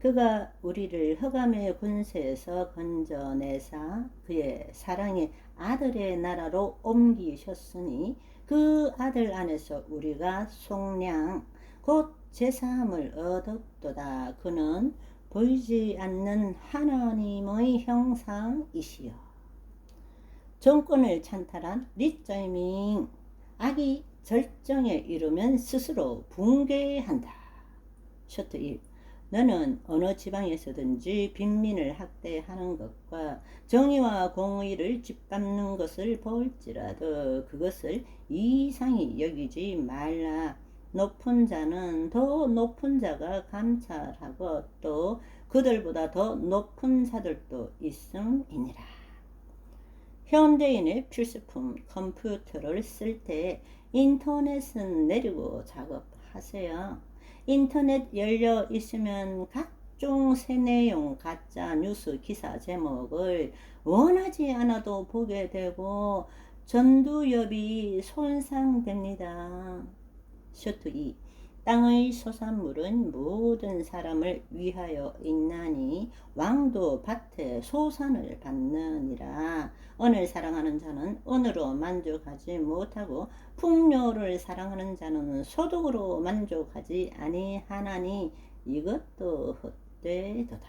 그가 우리를 흑암의 군세에서 건져내사 그의 사랑의 아들의 나라로 옮기셨으니 그 아들 안에서 우리가 속량 곧 제사함을 얻었도다. 그는 보이지 않는 하나님의 형상이시여. 정권을 찬탈한 리짜이밍 악이 절정에 이르면 스스로 붕괴한다. 셔트 1 너는 어느 지방에서든지 빈민을 학대하는 것과 정의와 공의를 짓밟는 것을 볼지라도 그것을 이상히 여기지 말라. 높은 자는 더 높은 자가 감찰하고 또 그들보다 더 높은 자들도 있음이니라. 현대인의 필수품 컴퓨터를 쓸 때 인터넷은 내리고 작업하세요. 인터넷 열려 있으면 각종 새 내용, 가짜 뉴스 기사 제목을 원하지 않아도 보게 되고 전두엽이 손상됩니다. 셔트 2 땅의 소산물은 모든 사람을 위하여 있나니 왕도 밭에 소산을 받느니라. 오늘 사랑하는 자는 오늘로 만족하지 못하고 풍요를 사랑하는 자는 소득으로 만족하지 아니하나니 이것도 헛되도다.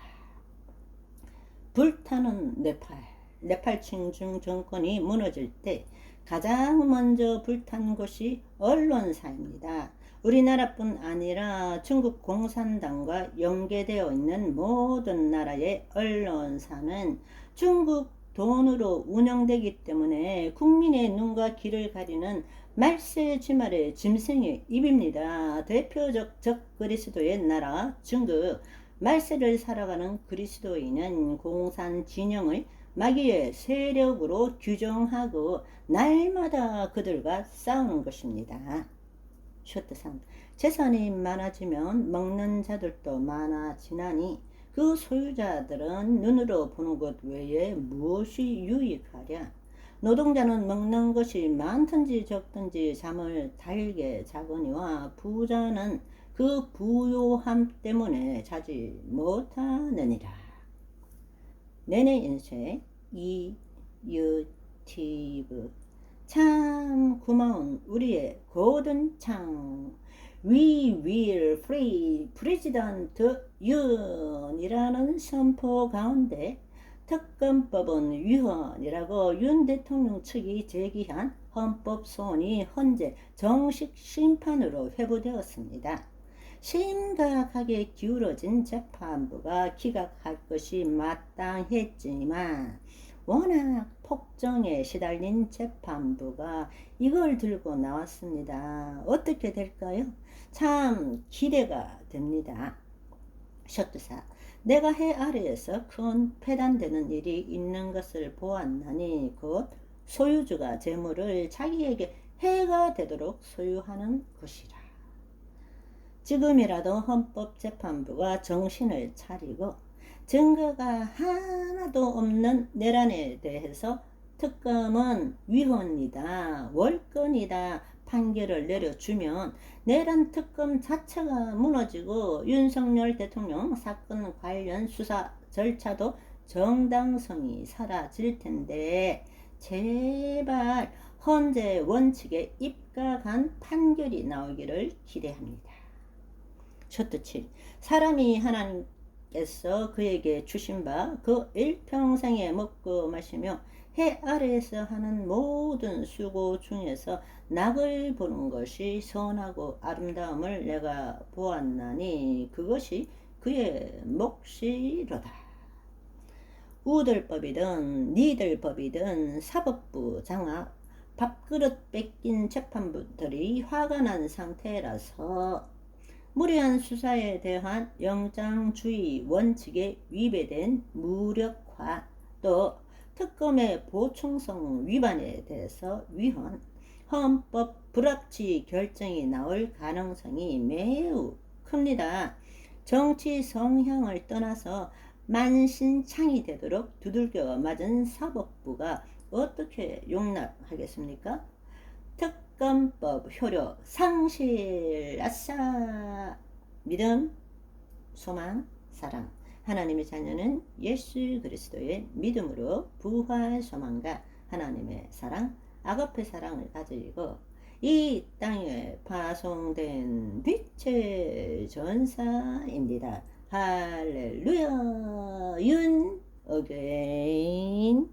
불타는 네팔 네팔 칭중 정권이 무너질 때 가장 먼저 불탄 곳이 언론사입니다. 우리나라뿐 아니라 중국 공산당과 연계되어 있는 모든 나라의 언론사는 중국 돈으로 운영되기 때문에 국민의 눈과 귀를 가리는 말세 주말의 짐승의 입입니다. 대표적 적 그리스도의 나라 중국 말세를 살아가는 그리스도인은 공산 진영을 마귀의 세력으로 규정하고 날마다 그들과 싸우는 것입니다. 3. 재산이 많아지면 먹는 자들도 많아지나니 그 소유자들은 눈으로 보는 것 외에 무엇이 유익하랴? 노동자는 먹는 것이 많든지 적든지 잠을 달게 자거니와 부자는 그 부요함 때문에 자지 못하느니라. 내내 인쇄 이 유튜브 참 고마운 우리의 고든 창 We will free President 윤이라는 선포 가운데 특검법은 위헌이라고 윤 대통령 측이 제기한 헌법 소원이 현재 정식 심판으로 회부되었습니다. 심각하게 기울어진 재판부가 기각할 것이 마땅했지만 워낙 폭정에 시달린 재판부가 이걸 들고 나왔습니다. 어떻게 될까요? 참 기대가 됩니다. 셔트사 내가 해 아래에서 큰 폐단되는 일이 있는 것을 보았나니 곧 소유주가 재물을 자기에게 해가 되도록 소유하는 것이라. 지금이라도 헌법재판부가 정신을 차리고 증거가 하나도 없는 내란에 대해서 특검은 위헌이다, 월권이다 판결을 내려주면 내란 특검 자체가 무너지고 윤석열 대통령 사건 관련 수사 절차도 정당성이 사라질 텐데 제발 헌재 원칙에 입각한 판결이 나오기를 기대합니다. 셔트 7. 사람이 하나님 께서 그에게 주신 바 그 일평생에 먹고 마시며 해 아래에서 하는 모든 수고 중에서 낙을 보는 것이 선하고 아름다움을 내가 보았나니 그것이 그의 몫이로다. 우들법이든 니들법이든 사법부 장악 밥그릇 뺏긴 재판부들이 화가 난 상태라서 무리한 수사에 대한 영장주의 원칙에 위배된 무력화 또 특검의 보충성 위반에 대해서 위헌 헌법 불합치 결정이 나올 가능성이 매우 큽니다. 정치 성향을 떠나서 만신창이 되도록 두들겨 맞은 사법부가 어떻게 용납하겠습니까? 특 검법 효력 상실 아싸 믿음 소망 사랑. 하나님의 자녀는 예수 그리스도의 믿음으로 부활 소망과 하나님의 사랑 아가페 사랑을 가지고 이 땅에 파송된 빛의 전사입니다. 할렐루야. 윤 어게인